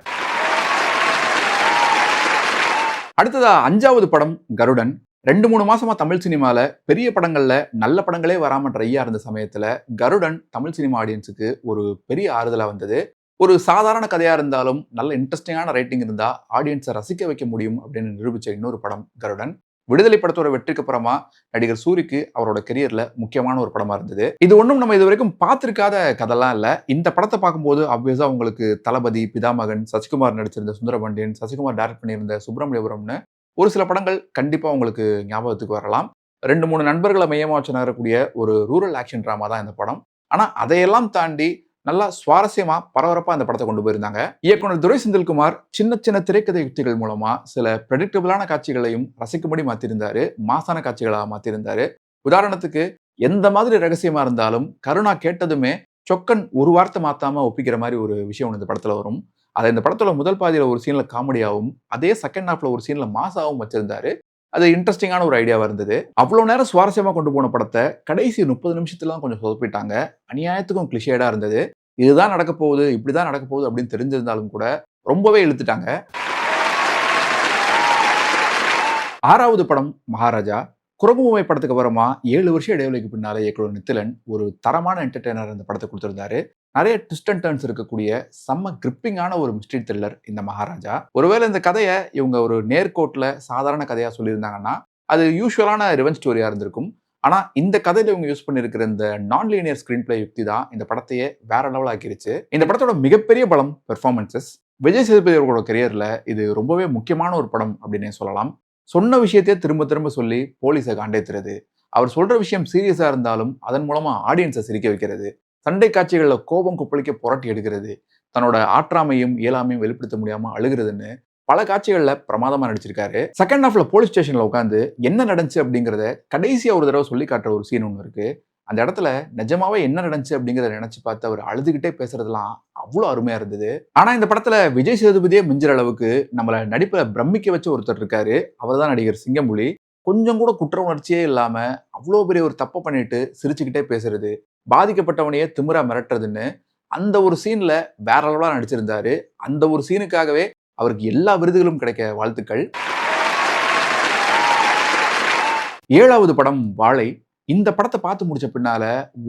அடுத்ததா அஞ்சாவது படம் கருடன். ரெண்டு மூணு மாசமா தமிழ் சினிமாவில் பெரிய படங்கள்ல நல்ல படங்களே வராம ட்ரையா இருந்த சமயத்துல கருடன் தமிழ் சினிமா ஆடியன்ஸுக்கு ஒரு பெரிய ஆறுதலா வந்தது. ஒரு சாதாரண கதையா இருந்தாலும் நல்ல இன்ட்ரெஸ்டிங்கான ரைட்டிங் இருந்தா ஆடியன்ஸை ரசிக்க வைக்க முடியும் அப்படின்னு நிரூபிச்ச இன்னொரு படம் கருடன். விடுதலை படத்தோட வெற்றிக்கு அப்புறமா நடிகர் சூரிக்கு அவரோட கெரியர்ல முக்கியமான ஒரு படமா இருந்தது. இது ஒன்றும் நம்ம இது வரைக்கும் பார்த்துருக்காத கதைலாம் இல்லை. இந்த படத்தை பார்க்கும்போது அப்வியஸா உங்களுக்கு தளபதி பிதாமகன் சசிகுமார் நடிச்சிருந்த சுந்தரபாண்டியன் சசிகுமார் டைரக்ட் பண்ணியிருந்த சுப்பிரமணியபுரம்னு ஒரு சில படங்கள் கண்டிப்பாக உங்களுக்கு ஞாபகத்துக்கு வரலாம். ரெண்டு மூணு நண்பர்களை மையமாக வச்சு நகரக்கூடிய ஒரு ரூரல் ஆக்ஷன் ட்ராமா தான் இந்த படம். ஆனால் அதையெல்லாம் தாண்டி நல்லா சுவாரஸ்யமா பரபரப்பா அந்த படத்தை கொண்டு போயிருந்தாங்க. இயக்குனர் துரை செந்தில்குமார் சின்ன சின்ன திரைக்கதை யுக்திகள் மூலமா சில ப்ரெடிக்டபிளான காட்சிகளையும் ரசிக்கும்படி மாத்திருந்தாரு மாசான காட்சிகளாக மாத்திருந்தாரு. உதாரணத்துக்கு எந்த மாதிரி ரகசியமா இருந்தாலும் கருணா கேட்டதுமே சொக்கன் ஒரு வார்த்தை மாத்தாம ஒப்பிக்கிற மாதிரி ஒரு விஷயம் இந்த படத்துல வரும். அதை இந்த படத்துல முதல் பாதியில ஒரு சீன்ல காமெடியாகவும் அதே செகண்ட் ஹாஃப்ல ஒரு சீன்ல மாசாவும் வச்சிருந்தாரு. அது இன்ட்ரெஸ்டிங்கான ஒரு ஐடியாவாக இருந்தது. அவ்வளோ நேரம் சுவாரஸ்யமாக கொண்டு போன படத்தை கடைசி முப்பது நிமிஷத்துலாம் கொஞ்சம் சொதப்பிட்டாங்க. அநியாயத்துக்கும் கிளிஷேடாக இருந்தது. இதுதான் நடக்க போகுது இப்படிதான் நடக்க போகுது அப்படின்னு தெரிஞ்சிருந்தாலும் கூட ரொம்பவே இழுத்துட்டாங்க. ஆறாவது படம் மகாராஜா. குரங்குமை படத்துக்கு அப்புறமா ஏழு வருஷம் இடைவெளிக்கு பின்னாலே இயக்குனர் நித்திலன் ஒரு தரமான என்டர்டெய்னர் அந்த படத்தை கொடுத்துருந்தாரு. நிறைய ட்விஸ்ட் அண்ட் டர்ன்ஸ் இருக்கக்கூடிய செம்ம கிரிப்பிங்கான ஒரு மிஸ்ட்ரி த்ரில்லர் இந்த மகாராஜா. ஒருவேளை இந்த கதையை இவங்க ஒரு நேர்கோட்டில் சாதாரண கதையாக சொல்லியிருந்தாங்கன்னா அது யூஸ்வலான ரிவென்ஸ் ஸ்டோரியாக இருந்திருக்கும். ஆனால் இந்த கதையில் இவங்க யூஸ் பண்ணியிருக்கிற இந்த நான் லீனியர் ஸ்க்ரீன் பிளே யுக்தி தான் இந்த படத்தையே வேற லெவல் ஆக்கிருச்சு. இந்த படத்தோட மிகப்பெரிய பலம் பெர்ஃபார்மன்சஸ் விஜய் சேதுபதி அவர்களோட கரியரில் இது ரொம்பவே முக்கியமான ஒரு படம் அப்படின்னே சொல்லலாம். சொன்ன விஷயத்தையே திரும்ப திரும்ப சொல்லி போலீஸை காண்டேத்துறது. அவர் சொல்ற விஷயம் சீரியஸாக இருந்தாலும் அதன் மூலமா ஆடியன்ஸை சிரிக்க வைக்கிறது. சண்டை காட்சிகளில் கோபம் குப்பளிக்க புரட்டி எடுக்கிறது தன்னோட ஆற்றாமையும் இயலாமையும் வெளிப்படுத்த முடியாம அழுகிறதுன்னு பல காட்சிகளில் பிரமாதமாக நடிச்சிருக்காரு. செகண்ட் ஹாஃப்ல போலீஸ் ஸ்டேஷனில் உட்காந்து என்ன நடந்துச்சு அப்படிங்கிறத கடைசியாக ஒரு தடவை சொல்லி காட்டுற ஒரு சீன் ஒன்று இருக்கு. அந்த இடத்துல நிஜமாவே என்ன நடந்துச்சு அப்படிங்கிறத நினைச்சு பார்த்து அவர் அழுதுகிட்டே பேசுறதுலாம் அவ்வளோ அருமையா இருந்தது. ஆனா இந்த படத்துல விஜய் சேதுபதியே மிஞ்சிற அளவுக்கு நம்மளை நடிப்புல பிரமிக்க வச்ச ஒருத்தர் இருக்காரு. அவர் தான் நடிகர் சிங்கம்புலி. கொஞ்சம் கூட குற்ற உணர்ச்சியே இல்லாமல் அவ்வளோ பெரிய ஒரு தப்பை பண்ணிட்டு சிரிச்சுக்கிட்டே பேசுறது பாதிக்கப்பட்டவனையே திமிரா மிரட்டுறதுன்னு அந்த ஒரு சீனில் வேற அளவுலாம் நடிச்சிருந்தாரு. அந்த ஒரு சீனுக்காகவே அவருக்கு எல்லா விருதுகளும் கிடைக்க வாழ்த்துக்கள். ஏழாவது படம் வாழை. இந்த படத்தை பார்த்து முடிச்ச பின்னால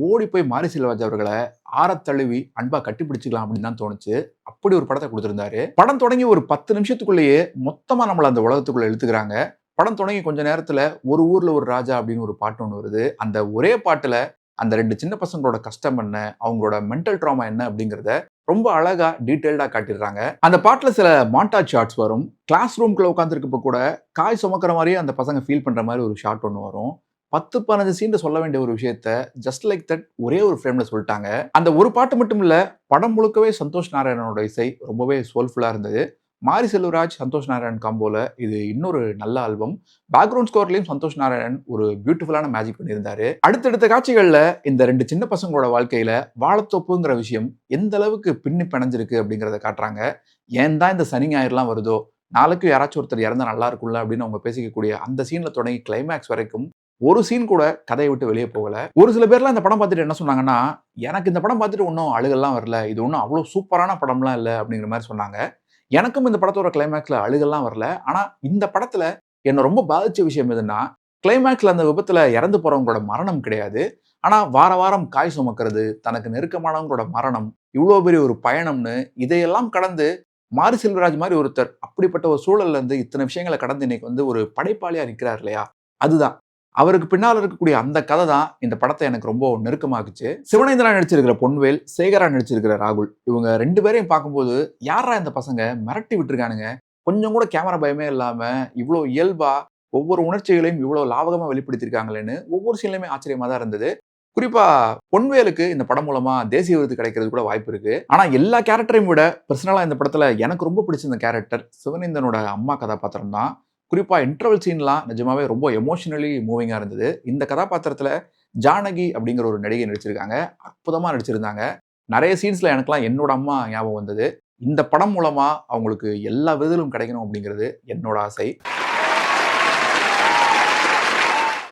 ஓடி போய் மாரி செல்வராஜ் அவர்களை ஆறத் தழுவி அன்பா கட்டிப்பிடிச்சிக்கலாம் அப்படின்னு தான் தோணுச்சு. அப்படி ஒரு படத்தை கொடுத்துருந்தாரு. படம் தொடங்கி ஒரு பத்து நிமிஷத்துக்குள்ளேயே மொத்தமா நம்மளை அந்த உலகத்துக்குள்ள இழுத்துக்கிறாங்க. படம் தொடங்கி கொஞ்ச நேரத்தில் ஒரு ஊரில் ஒரு ராஜா அப்படின்னு ஒரு பாட்டு ஒன்று வருது. அந்த ஒரே பாட்டில் அந்த ரெண்டு சின்ன பசங்களோட கஷ்டம் என்ன? அவங்களோட மென்டல் ட்ராமா என்ன அப்படிங்கிறத ரொம்ப அழகாக டீட்டெயில்டாக காட்டிடுறாங்க. அந்த பாட்டில் சில மாண்டாட் ஷாட்ஸ் வரும். கிளாஸ் ரூம்குள்ளே உட்காந்துருக்கப்போ கூட காய் சுமக்கிற மாதிரியே அந்த பசங்க ஃபீல் பண்ணுற மாதிரி ஒரு ஷாட் ஒன்று வரும். பத்து பதினஞ்சு சீன்ல சொல்ல வேண்டிய ஒரு விஷயத்த ஜஸ்ட் லைக் தட் ஒரே ஒரு ஃப்ரேம்ல சொல்லிட்டாங்க. அந்த ஒரு பாட்டு மட்டும் இல்ல படம் முழுக்கவே சந்தோஷ் நாராயணனோட இசை ரொம்பவே சோல்ஃபுல்லா இருந்தது. மாரி செல்வராஜ் சந்தோஷ் நாராயண் காம்போவில் இது இன்னொரு நல்ல ஆல்பம். பேக்ரவுண்ட் ஸ்கோர்லையும் சந்தோஷ் நாராயண் ஒரு பியூட்டிஃபுல்லான மேஜிக் பண்ணியிருந்தாரு. அடுத்தடுத்த காட்சிகளில் இந்த ரெண்டு சின்ன பசங்களோட வாழ்க்கையில் வாழத்தோப்புங்கிற விஷயம் எந்த அளவுக்கு பின்னி பிணைஞ்சிருக்கு அப்படிங்கிறத காட்டுறாங்க. ஏன் தான் இந்த சனி ஞாயிறுலாம் வருதோ நாளைக்கு யாராச்சும் ஒருத்தர் இறந்தா நல்லா இருக்கும்ல அப்படின்னு அவங்க பேசிக்கக்கூடிய அந்த சீனில் தொடங்கி கிளைமேக்ஸ் வரைக்கும் ஒரு சீன் கூட கதையை விட்டு வெளியே போகல. ஒரு சில பேர்லாம் இந்த படம் பார்த்துட்டு என்ன சொன்னாங்கன்னா எனக்கு இந்த படம் பார்த்துட்டு ஒன்றும் அழுகெல்லாம் வரல. இது ஒன்றும் அவ்வளோ சூப்பரான படம்லாம் இல்லை. அப்படிங்கிற மாதிரி சொன்னாங்க. எனக்கும் இந்த படத்தோட கிளைமேக்ஸில் அழுகெல்லாம் வரல. ஆனால் இந்த படத்தில் என்னை ரொம்ப பாதித்த விஷயம் எதுன்னா கிளைமேக்ஸில் அந்த விபத்தில் இறந்து போகிறவங்களோட மரணம் கிடையாது. ஆனால் வார வாரம் காய் சுமக்கிறது தனக்கு நெருக்கமானவங்களோட மரணம் இவ்வளோ பெரிய ஒரு பயணம்னு இதையெல்லாம் கடந்து மாரி செல்வராஜ் மாதிரி ஒருத்தர் அப்படிப்பட்ட ஒரு சூழல்ல இருந்து இத்தனை விஷயங்களை கடந்து இன்னைக்கு வந்து ஒரு படைப்பாளியாக இருக்கிறார் இல்லையா? அதுதான். அவருக்கு பின்னால் இருக்கக்கூடிய அந்த கதை தான் இந்த படத்தை எனக்கு ரொம்ப நெருக்கமாக்குச்சு. சிவனேந்திரா நடிச்சிருக்கிற பொன்வேல் சேகரா நடிச்சிருக்கிற ராகுல் இவங்க ரெண்டு பேரையும் பார்க்கும்போது யாரா இந்த பசங்க? மிரட்டி விட்டுருக்கானுங்க. கொஞ்சம் கூட கேமரா பயமே இல்லாமல் இவ்வளோ இயல்பா ஒவ்வொரு உணர்ச்சிகளையும் இவ்வளோ லாபகமாக வெளிப்படுத்தியிருக்காங்களேன்னு ஒவ்வொரு சீன்லையுமே ஆச்சரியமாக தான் இருந்தது. குறிப்பா பொன்வேலுக்கு இந்த படம் மூலமா தேசிய விருது கிடைக்கிறது கூட வாய்ப்பு இருக்கு. ஆனா எல்லா கேரக்டரையும் விட பர்சனலா இந்த படத்துல எனக்கு ரொம்ப பிடிச்ச இந்த கேரக்டர் சிவனேந்தனோட அம்மா கதாபாத்திரம் தான். குறிப்பாக இன்டர்வல் சீன்லாம் நிஜமாவே ரொம்ப எமோஷனலி மூவிங்காக இருந்தது. இந்த கதாபாத்திரத்தில் ஜானகி அப்படிங்கிற ஒரு நடிகை நடிச்சிருக்காங்க. அற்புதமாக நடிச்சிருந்தாங்க. நிறைய சீன்ஸில் எனக்குலாம் என்னோட அம்மா ஞாபகம் வந்தது. இந்த படம் மூலமாக அவங்களுக்கு எல்லா விருதுகளும் கிடைக்கணும் அப்படிங்கிறது என்னோட ஆசை.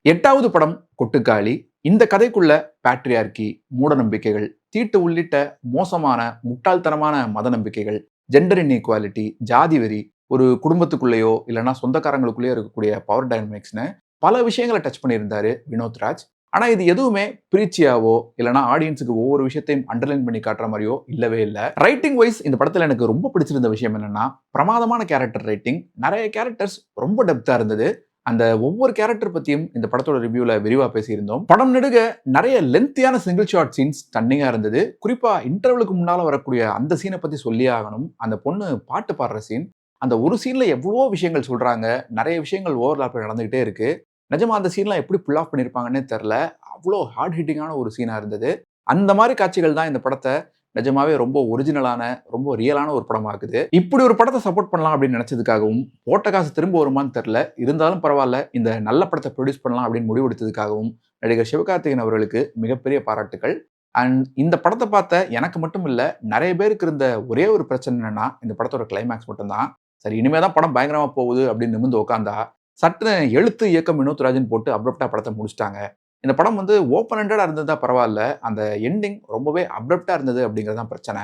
எட்டாவது படம் கொட்டுக்காளி. இந்த கதைக்குள்ள பேட்ரியார்கி மூட நம்பிக்கைகள் தீட்டு உள்ளிட்ட மோசமான முட்டாள்தனமான மத நம்பிக்கைகள் ஜெண்டர் இன்இக்வாலிட்டி ஜாதி வெறி ஒரு குடும்பத்துக்குள்ளேயோ இல்லைனா சொந்தக்காரங்களுக்குள்ளேயோ இருக்கக்கூடிய பவர் டைனமிக்ஸ்னு பல விஷயங்களை டச் பண்ணியிருந்தாரு வினோத் ராஜ். ஆனால் இது எதுவுமே பிரீச்சியாவோ இல்லைனா ஆடியன்ஸுக்கு ஒவ்வொரு விஷயத்தையும் அண்டர்லைன் பண்ணி காட்டுற மாதிரியோ இல்லவே இல்லை. ரைட்டிங் வைஸ் இந்த படத்தில் எனக்கு ரொம்ப பிடிச்சிருந்த விஷயம் என்னென்னா பிரமாதமான கேரக்டர் ரைட்டிங் நிறைய கேரக்டர்ஸ் ரொம்ப டெப்த்தாக இருந்தது. அந்த ஒவ்வொரு கேரக்டர் பற்றியும் இந்த படத்தோட ரிவ்யூவில் விரிவாக பேசியிருந்தோம். படம் நெடுக நிறைய லென்த்தியான சிங்கிள் ஷாட் சீன்ஸ் தன்னிங்காக இருந்தது. குறிப்பாக இன்டர்வலுக்கு முன்னால் வரக்கூடிய அந்த சீனை பற்றி சொல்லியே ஆகணும். அந்த பொண்ணு பாட்டு பாடுற சீன் அந்த ஒரு சீனில் எவ்வளோ விஷயங்கள் சொல்கிறாங்க நிறைய விஷயங்கள் ஓவர்லாப் நடந்துக்கிட்டே இருக்குது நிஜமா அந்த சீன்லாம் எப்படி புல் ஆஃப் பண்ணியிருப்பாங்கன்னே தெரில அவ்வளோ ஹார்ட் ஹிட்டிங்கான ஒரு சீனாக இருந்தது. அந்த மாதிரி காட்சிகள் தான் இந்த படத்தை நிஜமாவே ரொம்ப ஒரிஜினலான ரொம்ப ரியலான ஒரு படமாக்குது. இப்படி ஒரு படத்தை சப்போர்ட் பண்ணலாம் அப்படின்னு நினச்சதுக்காகவும் போட்ட காசு திரும்ப வருமான்னு தெரில இருந்தாலும் பரவாயில்ல இந்த நல்ல படத்தை ப்ரொடியூஸ் பண்ணலாம் அப்படின்னு முடிவெடுத்ததுக்காகவும் நடிகர் சிவகார்த்திகேயன் அவர்களுக்கு மிகப்பெரிய பாராட்டுகள் அண்ட் இந்த படத்தை பார்த்த எனக்கு மட்டும் இல்லை நிறைய பேருக்கு இருந்த ஒரே ஒரு பிரச்சனை என்னன்னா இந்த படத்தோட கிளைமேக்ஸ் மட்டும்தான். சரி இனிமே தான் படம் பயங்கரமாக போகுது அப்படின்னு நிமிந்து உட்காந்தா சட்டுன்னு எழுத்து இயக்கம் வினோத்ராஜன் போட்டு அப்ரப்டா படத்தை முடிச்சிட்டாங்க. இந்த படம் வந்து ஓப்பன் ஹண்ட்ரடாக இருந்தது தான் பரவாயில்ல. அந்த எண்டிங் ரொம்பவே அப்ரப்டா இருந்தது அப்படிங்கிறது தான் பிரச்சனை.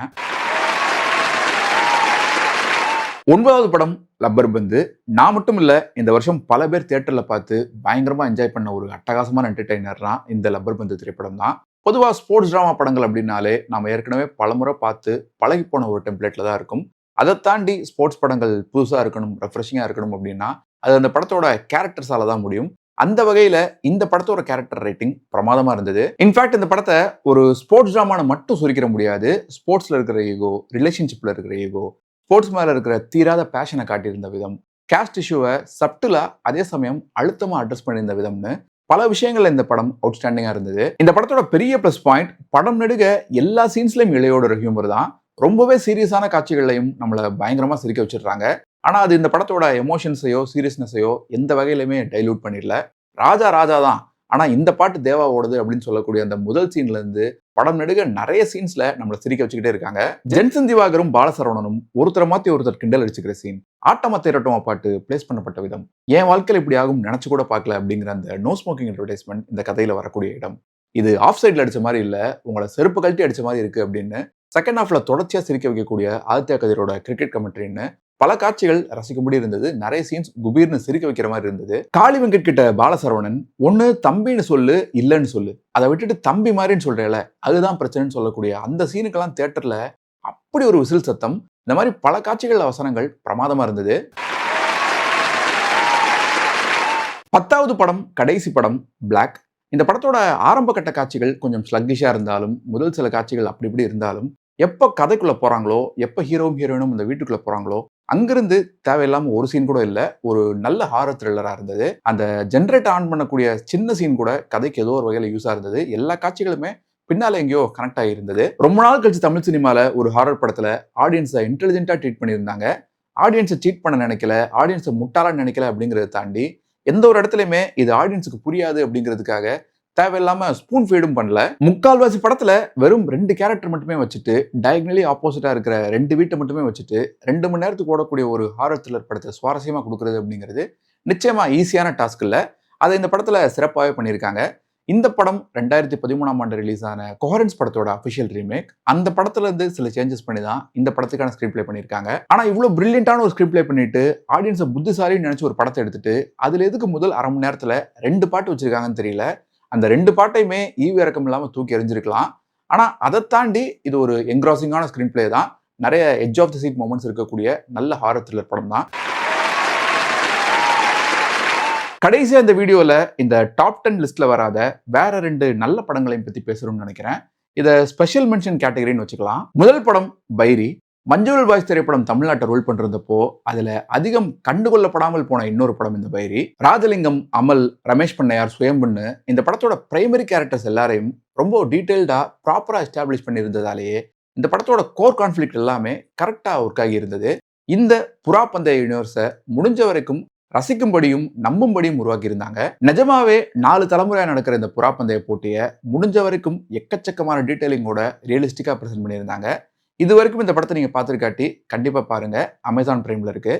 ஒன்பதாவது படம் லப்பர் பந்து. நான் மட்டும் இல்லை இந்த வருஷம் பல பேர் தேட்டரில் பார்த்து பயங்கரமாக என்ஜாய் பண்ண ஒரு அட்டகாசமான தான் இந்த லப்பர் பந்து திரைப்படம் தான். பொதுவாக ஸ்போர்ட்ஸ் ட்ராமா படங்கள் அப்படின்னாலே நம்ம ஏற்கனவே பலமுறை பார்த்து பழகி போன ஒரு டெம்ப்ளேட்டில் தான் இருக்கும். அதை தாண்டி ஸ்போர்ட்ஸ் படங்கள் புதுசாக இருக்கணும் ரெஃப்ரெஷிங்காக இருக்கணும் அப்படின்னா அது அந்த படத்தோட கேரக்டர்ஸால தான் முடியும். அந்த வகையில் இந்த படத்தோட கேரக்டர் ரைட்டிங் பிரமாதமாக இருந்தது. இன்ஃபேக்ட் இந்த படத்தை ஒரு ஸ்போர்ட்ஸ் ட்ராமான மட்டும் சுருக்கிற முடியாது. ஸ்போர்ட்ஸில் இருக்கிற ஈகோ ரிலேஷன்ஷிப்பில் இருக்கிற ஈகோ ஸ்போர்ட்ஸ் மேலே இருக்கிற தீராத பேஷனை காட்டியிருந்த விதம் கேஸ்ட் இஷ்யூவை சப்டிலாக அதே சமயம் அழுத்தமாக அட்ரஸ் பண்ணியிருந்த விதம்னு பல விஷயங்கள் இந்த படம் அவுட்ஸ்டாண்டிங்காக இருந்தது. இந்த படத்தோட பெரிய ப்ளஸ் பாயிண்ட் படம் நெடுக எல்லா சீன்ஸ்லையும் இளையோட ஹியூமர் தான். ரொம்பவே சீரியஸான காட்சிகளையும் நம்மளை பயங்கரமாக சிரிக்க வச்சிடுறாங்க. ஆனால் அது இந்த படத்தோட எமோஷன்ஸையோ சீரியஸ்னஸையோ எந்த வகையிலுமே டைல்யூட் பண்ணிடல. ராஜா ராஜா தான். ஆனால் இந்த பாட்டு தேவா ஓடுது அப்படின்னு சொல்லக்கூடிய அந்த முதல் சீன்ல இருந்து படம் நெடுக நிறைய சீன்ஸில் நம்மளை சிரிக்க வச்சுக்கிட்டே இருக்காங்க. ஜென்சன் திவாகரும் பாலசரவணனும் ஒருத்தரை மாத்தி ஒருத்தர் கிண்டல் அடிச்சுக்கிற சீன் ஆட்டமா தேரட்டமா பாட்டு பிளேஸ் பண்ணப்பட்ட விதம். என் வாழ்க்கையில் இப்படி ஆகும் நினச்சி கூட பார்க்கல அப்படிங்கிற அந்த நோ ஸ்மோக்கிங் அட்வர்டைஸ்மெண்ட் இந்த கதையில் வரக்கூடிய இடம். இது ஆஃப் சைடில் அடித்த மாதிரி இல்லை உங்களை செருப்பு கழட்டி அடித்த மாதிரி இருக்கு அப்படின்னு செகண்ட் ஹாஃப்ல தொடர்ச்சியாக சிரிக்க வைக்கக்கூடிய ஆதித்யா கதிரோட கிரிக்கெட் கமெண்ட்ரின்னு பல காட்சிகள் ரசிக்கும்படி இருந்தது. நிறைய சீன்ஸ் குபீர்னு சிரிக்க வைக்கிற மாதிரி இருந்தது. காளி வெங்கட் கிட்ட பாலசரவணன் ஒன்று தம்பின்னு சொல்லு இல்லைன்னு சொல்லு. அதை விட்டுட்டு தம்பி மாதிரின்னு சொல்றேல அதுதான் பிரச்சனைன்னு சொல்லக்கூடிய அந்த சீனுக்கெல்லாம் தியேட்டர்ல அப்படி ஒரு விசில் சத்தம். இந்த மாதிரி பல காட்சிகள் அவசரங்கள் பிரமாதமா இருந்தது. பத்தாவது படம் கடைசி படம் பிளாக் இந்த படத்தோட ஆரம்ப கட்ட காட்சிகள் கொஞ்சம் ஸ்லக்கிஷா இருந்தாலும் முதல் சில காட்சிகள் அப்படி இப்படி இருந்தாலும் எப்போ கதைக்குள்ளே போகிறாங்களோ எப்போ ஹீரோவும் ஹீரோயினும் இந்த வீட்டுக்குள்ளே போகிறாங்களோ அங்கிருந்து தேவையில்லாமல் ஒரு சீன் கூட இல்லை ஒரு நல்ல ஹாரர் த்ரில்லராக இருந்தது. அந்த ஜென்ரேட் ஆன் பண்ணக்கூடிய சின்ன சீன் கூட கதைக்கு ஏதோ ஒரு வகையில் யூஸாக இருந்தது. எல்லா காட்சிகளுமே பின்னால எங்கேயோ கனெக்ட் ஆகியிருந்தது ரொம்ப நாள் கழிச்சு தமிழ் சினிமாவில் ஒரு ஹாரர் படத்தில் ஆடியன்ஸை இன்டெலிஜென்ட்டாக ட்ரீட் பண்ணியிருந்தாங்க. ஆடியன்ஸை சீட் பண்ண நினைக்கல ஆடியன்ஸை முட்டாளாக நினைக்கல அப்படிங்கிறத தாண்டி எந்த ஒரு இடத்துலையுமே இது ஆடியன்ஸுக்கு புரியாது அப்படிங்கிறதுக்காக தேவையில்லாம ஸ்பூன் ஃபீடும் பண்ணல. முக்கால்வாசி படத்துல வெறும் ரெண்டு கேரக்டர் மட்டுமே வச்சுட்டு டயக்னலி ஆப்போசிட்டா இருக்கிற ரெண்டு வீட்டை மட்டுமே வச்சுட்டு ரெண்டு மணி நேரத்துக்கு ஓடக்கூடிய ஒரு ஹாரர் த்ரில்லர் படத்தை சுவாரஸ்யமா கொடுக்கறது அப்படிங்கிறது நிச்சயமா ஈஸியான டாஸ்க் இல்லை. அதை இந்த படத்துல சிறப்பாகவே பண்ணியிருக்காங்க. இந்த படம் ரெண்டாயிரத்தி பதிமூணாம் ஆண்டு ரிலீஸ் ஆன கோஹரன்ஸ் படத்தோட அஃபிஷியல் ரீமேக் அந்த படத்துல இருந்து சில சேஞ்சஸ் பண்ணி தான் இந்த படத்துக்கான ஸ்கிரிப்ட் ப்ளே பண்ணியிருக்காங்க. ஆனா இவ்வளவு பிரில்லியண்டான ஒரு ஸ்கிரிப்ட் ப்ளே பண்ணிட்டு ஆடியன்ஸை புத்திசாலின்னு நினைச்சு ஒரு படத்தை எடுத்துட்டு அதுல எதுக்கு முதல் அரை மணி நேரத்துல ரெண்டு பாட்டு வச்சிருக்காங்கன்னு தெரியல. அந்த ரெண்டு பாட்டையுமே ஈவி இறக்கம் இல்லாமல் தூக்கி எறிஞ்சிருக்கலாம். ஆனால் அதை தாண்டி இது ஒரு என்க்ராசிங்கான ஸ்க்ரீன் பிளே தான். நிறைய edge of the seat moments இருக்கக்கூடிய நல்ல ஹாரர் த்ரில்லர் படம் தான். கடைசியாக இந்த வீடியோவில் இந்த டாப் டென் லிஸ்ட்டில் வராத வேற ரெண்டு நல்ல படங்களையும் பற்றி பேசுகிறோம்னு நினைக்கிறேன். இதை ஸ்பெஷல் மென்ஷன் கேட்டகரின்னு வச்சுக்கலாம். முதல் படம் பைரி. மஞ்சள் பாய்ஸ் திரைப்படம் தமிழ்நாட்டை ரோல் பண்ணிருந்தப்போ அதில் அதிகம் கண்டுகொள்ளப்படாமல் போன இன்னொரு படம் இந்த பைரி. ராஜலிங்கம் அமல் ரமேஷ் பண்ணையார் சுயம்புன்னு இந்த படத்தோட பிரைமரி கேரக்டர்ஸ் எல்லாரையும் ரொம்ப டீட்டெயில்டாக ப்ராப்பராக எஸ்டாப்ளிஷ் பண்ணியிருந்ததாலேயே இந்த படத்தோட கோர் கான்ஃப்ளிக்ட் எல்லாமே கரெக்டாக ஒர்க் ஆகி இருந்தது. இந்த புறா பந்தய யூனிவர்ஸை முடிஞ்ச வரைக்கும் ரசிக்கும்படியும் நம்பும்படியும் உருவாக்கியிருந்தாங்க. நிஜமாவே நாலு தலைமுறையாக நடக்கிற இந்த புறா பந்தய போட்டியை முடிஞ்ச வரைக்கும் எக்கச்சக்கமான டீட்டெயிலிங்கோட ரியலிஸ்டிக்காக ப்ரெசென்ட் பண்ணியிருந்தாங்க. இது வரைக்கும் இந்த படத்தை நீங்க பார்த்துருக்காட்டி கண்டிப்பா பாருங்க. அமேசான் பிரைம்ல இருக்கு.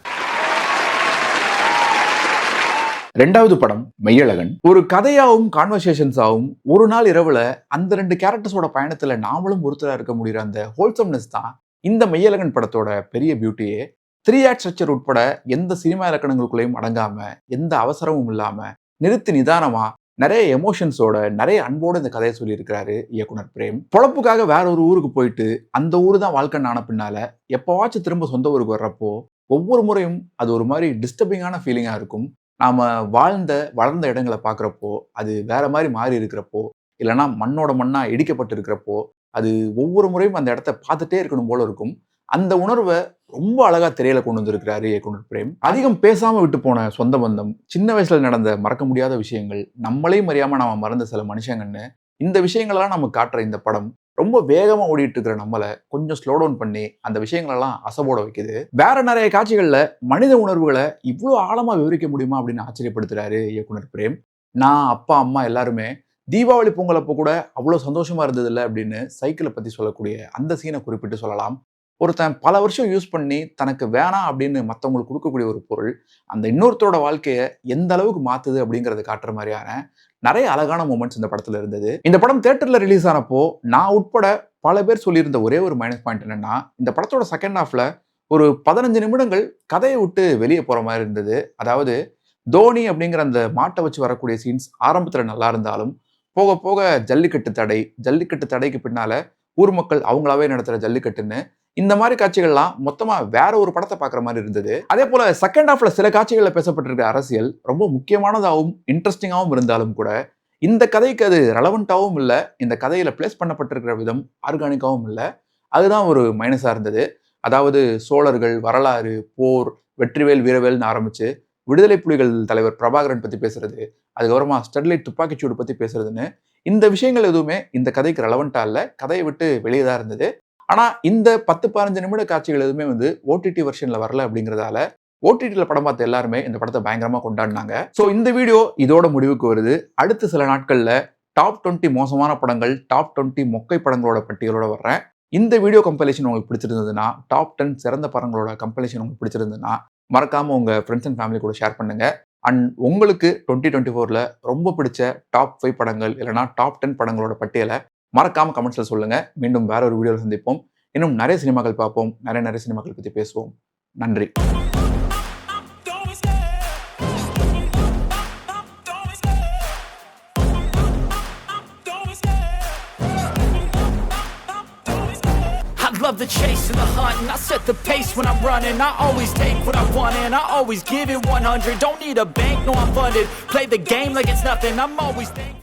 ரெண்டாவது படம் மெய்யழகன். ஒரு கதையாகவும் கான்வர்சேஷன்ஸாகவும் ஒரு நாள் இரவுல அந்த ரெண்டு கேரக்டர்ஸோட பயணத்துல நாமளும் ஒருத்தராக இருக்க முடியுற அந்த ஹோல்சம்னஸ் தான் இந்த மெய்யழகன் படத்தோட பெரிய பியூட்டியே த்ரீ ஆக்ட் ஸ்ட்ரக்சர் உட்பட எந்த சினிமா இலக்கணங்களுக்குள்ளேயும் அடங்காம எந்த அவசரமும் இல்லாம நிறுத்தி நிதானமா நிறைய எமோஷன்ஸோட நிறைய அன்போட இந்த கதையை சொல்லியிருக்கிறாரு இயக்குனர் பிரேம். பொழப்புக்காக வேற ஒரு ஊருக்கு போயிட்டு அந்த ஊர் தான் வாழ்க்கைன்னு ஆன பின்னால. எப்போவாச்சும் திரும்ப சொந்த ஊருக்கு வர்றப்போ ஒவ்வொரு முறையும் அது ஒரு மாதிரி டிஸ்டர்பிங்கான ஃபீலிங்காக இருக்கும். நாம் வாழ்ந்த வளர்ந்த இடங்களை பார்க்குறப்போ அது வேற மாதிரி மாறி இருக்கிறப்போ இல்லைன்னா மண்ணோட மண்ணாக இடிக்கப்பட்டு இருக்கிறப்போ அது ஒவ்வொரு முறையும் அந்த இடத்த பார்த்துட்டே இருக்கணும் போல இருக்கும். அந்த உணர்வை ரொம்ப அழகா திரையில கொண்டு வந்திருக்கிறாரு இயக்குனர் பிரேம். அதிகம் பேசாம விட்டு போன சொந்த பந்தம் சின்ன வயசுல நடந்த மறக்க முடியாத விஷயங்கள் நம்மளையும் அறியாம நாம மறந்த சில மனுஷங்கன்னு இந்த விஷயங்களெல்லாம் நம்ம காட்டுற இந்த படம் ரொம்ப வேகமா ஓடிட்டு இருக்கிற நம்மளை கொஞ்சம் ஸ்லோ டவுன் பண்ணி அந்த விஷயங்களெல்லாம் அசபோட வைக்குது. வேற நிறைய காட்சிகள்ல மனித உணர்வுகளை இவ்வளோ ஆழமா விவரிக்க முடியுமா அப்படின்னு ஆச்சரியப்படுத்துறாரு இயக்குனர் பிரேம். நான் அப்பா அம்மா எல்லாருமே தீபாவளி பொங்கல் அப்போ கூட அவ்வளோ சந்தோஷமா இருந்ததில்ல அப்படின்னு சைக்கிளை பத்தி சொல்லக்கூடிய அந்த சீனை குறிப்பிட்டு சொல்லலாம். ஒருத்தன் பல வருஷம் யூஸ் பண்ணி தனக்கு வேணாம் அப்படின்னு மற்றவங்களுக்கு கொடுக்கக்கூடிய ஒரு பொருள் அந்த இன்னொருத்தரோட வாழ்க்கையை எந்த அளவுக்கு மாத்துது அப்படிங்கறத காட்டுற மாதிரியான நிறைய அழகான மூமெண்ட்ஸ் இந்த படத்துல இருந்தது. இந்த படம் தேட்டர்ல ரிலீஸ் ஆனப்போ நான் உட்பட பல பேர் சொல்லியிருந்த ஒரே ஒரு மைனஸ் பாயிண்ட் என்னன்னா இந்த படத்தோட செகண்ட் ஹாஃப்ல ஒரு பதினஞ்சு நிமிடங்கள் கதையை விட்டு வெளியே போற மாதிரி இருந்தது. அதாவது தோனி அப்படிங்கிற அந்த மாட்டை வச்சு வரக்கூடிய சீன்ஸ் ஆரம்பத்துல நல்லா இருந்தாலும் போக போக ஜல்லிக்கட்டு தடை ஜல்லிக்கட்டு தடைக்கு பின்னால ஊர் மக்கள் அவங்களாவே நடத்துகிற ஜல்லிக்கட்டுன்னு இந்த மாதிரி காட்சிகள்லாம் மொத்தமா வேற ஒரு படத்தை பார்க்குற மாதிரி இருந்தது. அதே போல செகண்ட் ஹாஃப்ல சில காட்சிகளில் பேசப்பட்டிருக்க அரசியல் ரொம்ப முக்கியமானதாகவும் இன்ட்ரெஸ்டிங்காகவும் இருந்தாலும் கூட இந்த கதைக்கு அது ரெலவெண்ட்டாகவும் இல்லை இந்த கதையில பிளேஸ் பண்ணப்பட்டிருக்கிற விதம் ஆர்கானிக்காகவும் இல்லை. அதுதான் ஒரு மைனஸாக இருந்தது. அதாவது சோழர்கள் வரலாறு போர் வெற்றிவேல் வீரவேல்னு ஆரம்பிச்சு விடுதலை புலிகள் தலைவர் பிரபாகரன் பற்றி பேசுறது அதுக்கப்புறமா ஸ்டெர்லைட் துப்பாக்கிச்சூடு பற்றி பேசுறதுன்னு இந்த விஷயங்கள் எதுவுமே இந்த கதைக்கு ரெலவெண்ட்டாக இல்லை. கதையை விட்டு வெளியே தான் இருந்தது. ஆனா இந்த பத்து பதினஞ்சு நிமிட காட்சிகள் எதுவுமே வந்து ஓடிடி வெர்ஷனில் வரல அப்படிங்கிறதால ஓடிடியில் படம் பார்த்த எல்லாருமே இந்த படத்தை பயங்கரமா கொண்டாடினாங்க. ஸோ இந்த வீடியோ இதோட முடிவுக்கு வருது. அடுத்த சில நாட்கள்ல டாப் டுவெண்ட்டி மோசமான படங்கள் டாப் டுவெண்ட்டி மொக்கை படங்களோட பட்டியலோட வர்றேன். இந்த வீடியோ கம்பெலேஷன் உங்களுக்கு பிடிச்சிருந்ததுன்னா டாப் டென் சிறந்த படங்களோட கம்பெலேஷன் உங்களுக்கு பிடிச்சிருந்ததுன்னா மறக்காம உங்க ஃப்ரெண்ட்ஸ் அண்ட் ஃபேமிலி கூட ஷேர் பண்ணுங்க. அண்ட் உங்களுக்கு டுவெண்ட்டி டுவெண்ட்டி ஃபோர்ல ரொம்ப பிடிச்ச டாப் ஃபைவ் படங்கள் இல்லைனா டாப் டென் படங்களோட பட்டியலை மறக்காம கமெண்ட்ஸில் சொல்லுங்க மீண்டும் வேற ஒரு வீடியோவில் சந்திப்போம் இன்னும் நிறைய சினிமாக்கள் பார்ப்போம் நிறைய நிறைய சினிமாக்கள் பற்றி பேசுவோம் நன்றி love the chase and the hunt, and I set the pace when I'm running. I always take what I want, and I always give it 100. Don't need a bank, no, I'm funded. Play the game like it's nothing. I'm always thankful.